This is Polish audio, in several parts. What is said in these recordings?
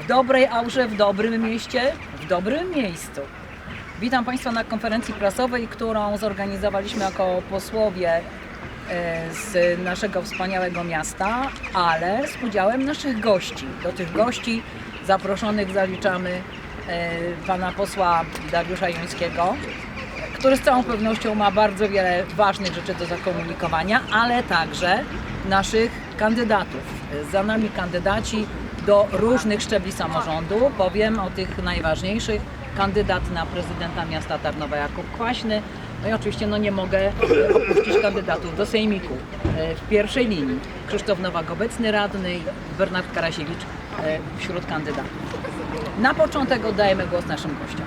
w dobrej aurze, w dobrym mieście, w dobrym miejscu. Witam Państwa na konferencji prasowej, którą zorganizowaliśmy jako posłowie e, z naszego wspaniałego miasta, ale z udziałem naszych gości. Do tych gości zaproszonych zaliczamy e, pana posła Dariusza Jońskiego, który z całą pewnością ma bardzo wiele ważnych rzeczy do zakomunikowania, ale także naszych kandydatów. Za nami kandydaci do różnych szczebli samorządu. Powiem o tych najważniejszych. Kandydat na prezydenta miasta Tarnowa Jakub Kwaśny. No i oczywiście no nie mogę opuścić kandydatów do Sejmiku. E, W pierwszej linii Krzysztof Nowak, obecny radny i Bernard Karasiewicz e, wśród kandydatów. Na początek oddajemy głos naszym gościom.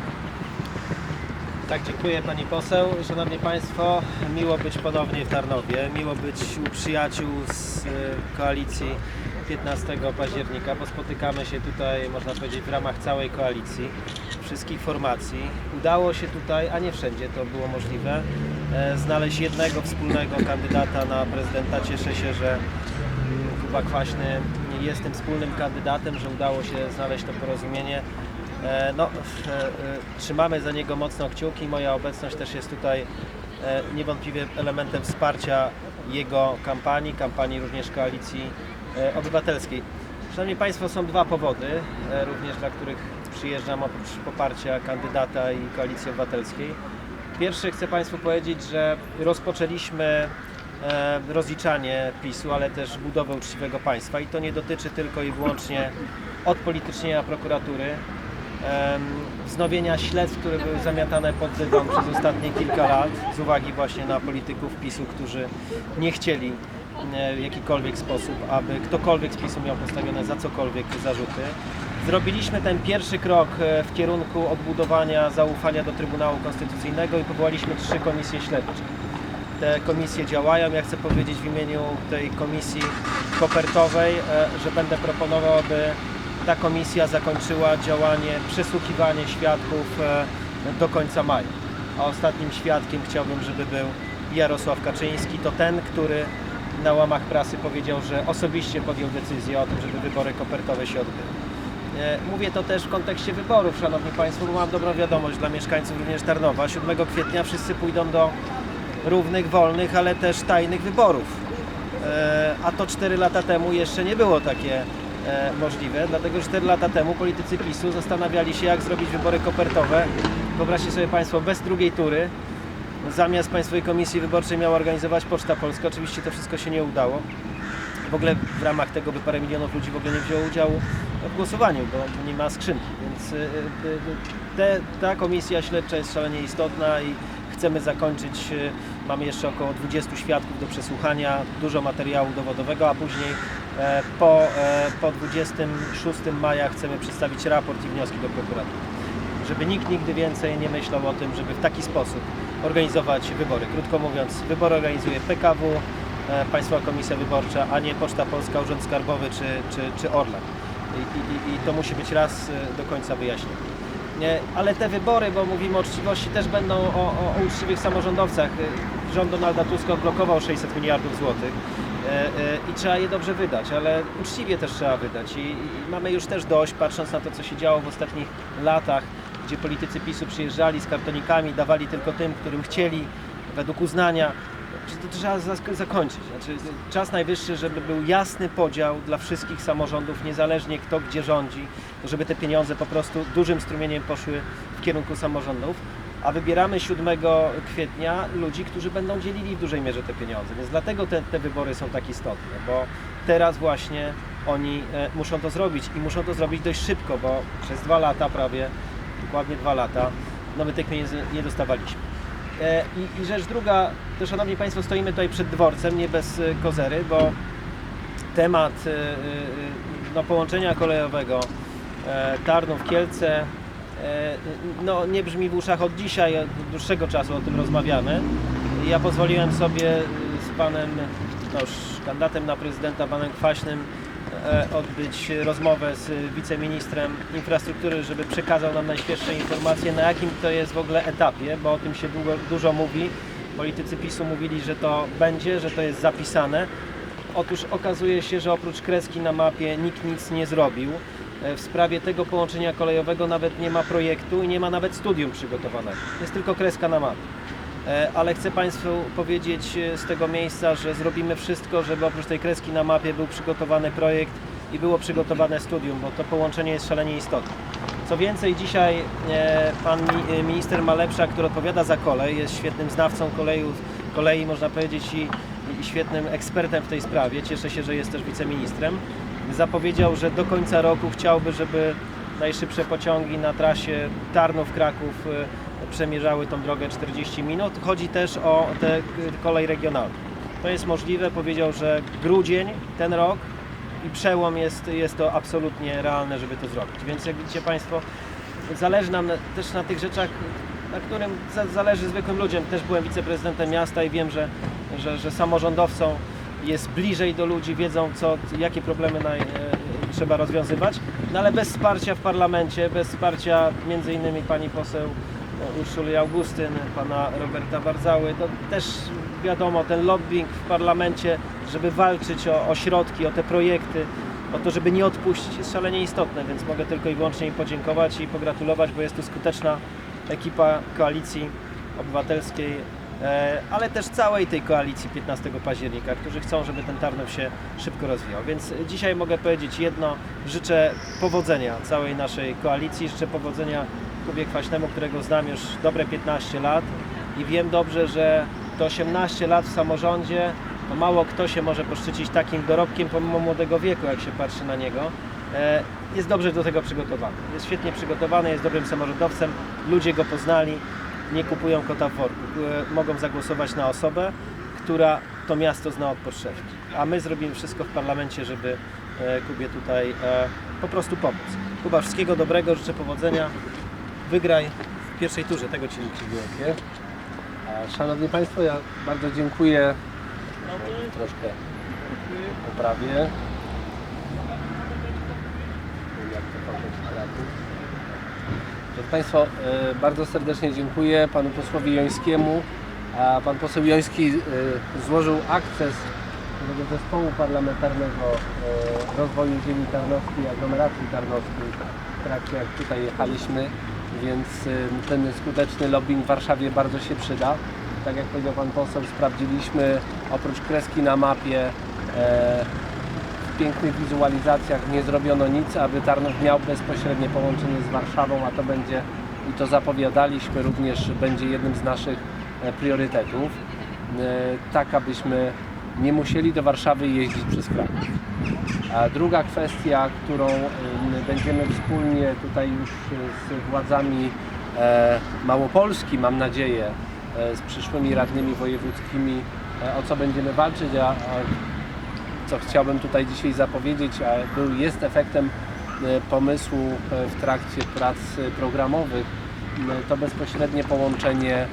Tak, dziękuję Pani Poseł. Szanowni Państwo, miło być ponownie w Tarnowie, miło być u przyjaciół z e, koalicji 15 października, bo spotykamy się tutaj, można powiedzieć, w ramach całej koalicji, wszystkich formacji. Udało się tutaj, a nie wszędzie to było możliwe, e, znaleźć jednego wspólnego kandydata na prezydenta. Cieszę się, że mm, Kuba Kwaśny jest tym wspólnym kandydatem, że udało się znaleźć to porozumienie. E, No, e, trzymamy za niego mocno kciuki. Moja obecność też jest tutaj niewątpliwie elementem wsparcia jego kampanii, kampanii również koalicji obywatelskiej. Szanowni Państwo, są dwa powody, e, również dla których przyjeżdżam oprócz poparcia kandydata i koalicji obywatelskiej. Pierwszy chcę Państwu powiedzieć, że rozpoczęliśmy e, rozliczanie PiSu, ale też budowę uczciwego państwa i to nie dotyczy tylko i wyłącznie odpolitycznienia prokuratury, wznowienia śledztw, które były zamiatane pod dywan przez ostatnie kilka lat z uwagi właśnie na polityków PiSu, którzy nie chcieli e, w jakikolwiek sposób, aby ktokolwiek z PiSu miał postawione za cokolwiek zarzuty. Zrobiliśmy ten pierwszy krok e, w kierunku odbudowania zaufania do Trybunału Konstytucyjnego i powołaliśmy trzy komisje śledcze. Te komisje działają. Ja chcę powiedzieć w imieniu tej komisji kopertowej, e, że będę proponował, aby ta komisja zakończyła działanie, przesłuchiwanie świadków e, do końca maja. A ostatnim świadkiem chciałbym, żeby był Jarosław Kaczyński. To ten, który na łamach prasy powiedział, że osobiście podjął decyzję o tym, żeby wybory kopertowe się odbyły. E, Mówię to też w kontekście wyborów, Szanowni Państwo, bo mam dobrą wiadomość dla mieszkańców również Tarnowa. 7 kwietnia wszyscy pójdą do równych, wolnych, ale też tajnych wyborów. E, A to 4 lata temu jeszcze nie było takie e, możliwe, dlatego że 4 lata temu politycy PiSu zastanawiali się, jak zrobić wybory kopertowe. Wyobraźcie sobie Państwo, bez drugiej tury, zamiast Państwowej Komisji Wyborczej miała organizować Poczta Polska. Oczywiście to wszystko się nie udało. W ogóle w ramach tego by parę milionów ludzi w ogóle nie wzięło udziału w głosowaniu, bo nie ma skrzynki. Więc y, y, y, te, ta komisja śledcza jest szalenie istotna i chcemy zakończyć. Mamy jeszcze około 20 świadków do przesłuchania, dużo materiału dowodowego, a później e, po, e, po 26 maja chcemy przedstawić raport i wnioski do prokuratury żeby nikt nigdy więcej nie myślał o tym, żeby w taki sposób organizować wybory. Krótko mówiąc, wybory organizuje PKW, e, Państwowa Komisja Wyborcza, a nie Poczta Polska, Urząd Skarbowy czy, czy, czy. I, i, I to musi być raz e, do końca wyjaśnione. Ale te wybory, bo mówimy o uczciwości, też będą o, o, uczciwych samorządowcach. E, Rząd Donalda Tuska odblokował 600 miliardów złotych i trzeba je dobrze wydać, ale uczciwie też trzeba wydać. I, i mamy już też dość, patrząc na to, co się działo w ostatnich latach, gdzie politycy PiSu przyjeżdżali z kartonikami, dawali tylko tym, którym chcieli, według uznania, to trzeba zak- zakończyć. Znaczy, czas najwyższy, żeby był jasny podział dla wszystkich samorządów, niezależnie kto gdzie rządzi, żeby te pieniądze po prostu dużym strumieniem poszły w kierunku samorządów. A wybieramy 7 kwietnia ludzi, którzy będą dzielili w dużej mierze te pieniądze. Więc dlatego te, te wybory są tak istotne, bo teraz właśnie oni e, muszą to zrobić i muszą to zrobić dość szybko, bo przez dwa lata prawie, dokładnie dwa lata, no my tych pieniędzy nie dostawaliśmy. E, I, I rzecz druga, to szanowni Państwo, stoimy tutaj przed dworcem, nie bez e, kozery, bo temat e, no, połączenia kolejowego Tarnów-Kielce no, nie brzmi w uszach od dzisiaj, od dłuższego czasu o tym rozmawiamy. Ja pozwoliłem sobie z panem, no kandydatem na prezydenta, panem Kwaśnym, odbyć rozmowę z wiceministrem infrastruktury, żeby przekazał nam najświeższe informacje, na jakim to jest w ogóle etapie, bo o tym się długo, dużo mówi. Politycy PiSu mówili, że to będzie, że to jest zapisane. Otóż okazuje się, że oprócz kreski na mapie nikt nic nie zrobił. E, W sprawie tego połączenia kolejowego nawet nie ma projektu i nie ma nawet studium przygotowanego. Jest tylko kreska na mapie. E, Ale chcę Państwu powiedzieć e, z tego miejsca, że zrobimy wszystko, żeby oprócz tej kreski na mapie był przygotowany projekt i było przygotowane studium, bo to połączenie jest szalenie istotne. Co więcej, dzisiaj e, pan mi- minister Malepsza, który odpowiada za kolej, jest świetnym znawcą kolejów, kolei, można powiedzieć, i, i świetnym ekspertem w tej sprawie. Cieszę się, że jest też wiceministrem. Zapowiedział, że do końca roku chciałby, żeby najszybsze pociągi na trasie Tarnów-Kraków przemierzały tą drogę 40 minut. Chodzi też o tę k- kolej regionalną. To jest możliwe, powiedział, że grudzień ten rok i przełom jest, jest to absolutnie realne, żeby to zrobić. Więc jak widzicie Państwo, zależy nam na, też na tych rzeczach, na którym za, zależy zwykłym ludziom. Też byłem wiceprezydentem miasta i wiem, że, że, że samorządowcom jest bliżej do ludzi, wiedzą co, jakie problemy e, trzeba rozwiązywać, no ale bez wsparcia w parlamencie, bez wsparcia między innymi pani poseł Urszuli Augustyn, pana Roberta Barzały, to też wiadomo, ten lobbying w parlamencie, żeby walczyć o, o środki, o te projekty, o to, żeby nie odpuścić, jest szalenie istotne, więc mogę tylko i wyłącznie im podziękować i pogratulować, bo jest tu skuteczna ekipa koalicji obywatelskiej, ale też całej tej koalicji 15 października, którzy chcą, żeby ten Tarnów się szybko rozwijał. Więc dzisiaj mogę powiedzieć jedno, życzę powodzenia całej naszej koalicji, życzę powodzenia Kubie Kwaśnemu, którego znam już dobre 15 lat i wiem dobrze, że to 18 lat w samorządzie, to mało kto się może poszczycić takim dorobkiem pomimo młodego wieku, jak się patrzy na niego. E, Jest dobrze do tego przygotowany. Jest świetnie przygotowany, jest dobrym samorządowcem. Ludzie go poznali, nie kupują kota w worku. E, Mogą zagłosować na osobę, która to miasto zna od podszewki. A my zrobimy wszystko w parlamencie, żeby e, Kubie tutaj e, po prostu pomóc. Kuba, wszystkiego dobrego, życzę powodzenia. Wygraj w pierwszej turze, tego Ci. A, Szanowni Państwo, ja bardzo dziękuję. Troszkę poprawię. Jak to pokazać Proszę Państwa, e, bardzo serdecznie dziękuję Panu posłowi Jońskiemu. A Pan poseł Joński e, złożył akces tego zespołu parlamentarnego e, rozwoju ziemi tarnowskiej, aglomeracji tarnowskiej w trakcie jak tutaj jechaliśmy, więc ten skuteczny lobbying w Warszawie bardzo się przyda. Tak jak powiedział Pan poseł, sprawdziliśmy oprócz kreski na mapie pięknych wizualizacjach nie zrobiono nic, aby Tarnów miał bezpośrednie połączenie z Warszawą, a to będzie, i to zapowiadaliśmy, również będzie jednym z naszych e, priorytetów, e, tak abyśmy nie musieli do Warszawy jeździć przez Kraków. A druga kwestia, którą em, będziemy wspólnie tutaj już z władzami e, Małopolski, mam nadzieję, e, z przyszłymi radnymi wojewódzkimi, e, o co będziemy walczyć, a co chciałbym tutaj dzisiaj zapowiedzieć, a był, jest efektem e, pomysłu e, w trakcie prac e, programowych, to bezpośrednie połączenie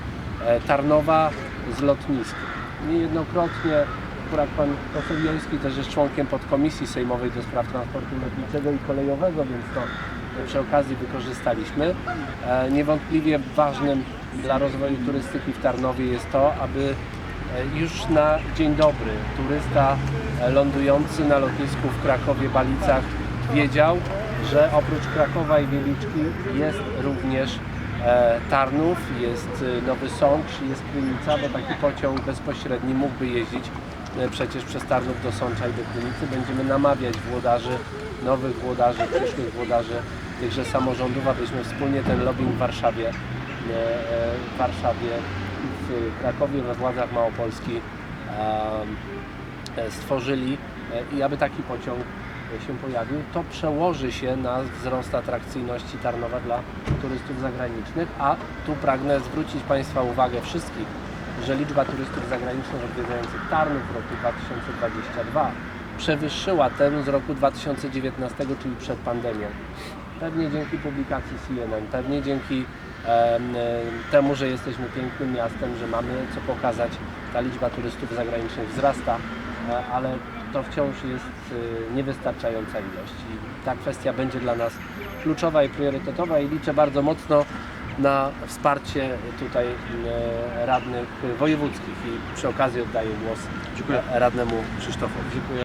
Tarnowa z lotniskiem. Niejednokrotnie akurat pan poseł Joński też jest członkiem podkomisji sejmowej do spraw transportu lotniczego i kolejowego, więc to przy okazji wykorzystaliśmy. Niewątpliwie ważnym dla rozwoju turystyki w Tarnowie jest to, aby Już na dzień dobry turysta e, lądujący na lotnisku w Krakowie Balicach wiedział, że oprócz Krakowa i Wieliczki jest również e, Tarnów, jest e, Nowy Sącz, jest Krynica, bo taki pociąg bezpośredni mógłby jeździć e, przecież przez Tarnów do Sącza i do Krynicy. Będziemy namawiać włodarzy, nowych włodarzy, przyszłych włodarzy tychże samorządów, abyśmy wspólnie ten lobbying w Warszawie, e, e, w Warszawie w Krakowie we władzach Małopolski e, stworzyli e, i aby taki pociąg się pojawił, to przełoży się na wzrost atrakcyjności Tarnowa dla turystów zagranicznych, a tu pragnę zwrócić Państwa uwagę wszystkich, że liczba turystów zagranicznych odwiedzających Tarnów w roku 2022 przewyższyła tę z roku 2019, czyli przed pandemią. Pewnie dzięki publikacji CNN, pewnie dzięki temu, że jesteśmy pięknym miastem, że mamy co pokazać, ta liczba turystów zagranicznych wzrasta, e, ale to wciąż jest e, niewystarczająca ilość. I ta kwestia będzie dla nas kluczowa i priorytetowa i liczę bardzo mocno na wsparcie tutaj e, radnych wojewódzkich i przy okazji oddaję głos e, radnemu Krzysztofowi. Dziękuję.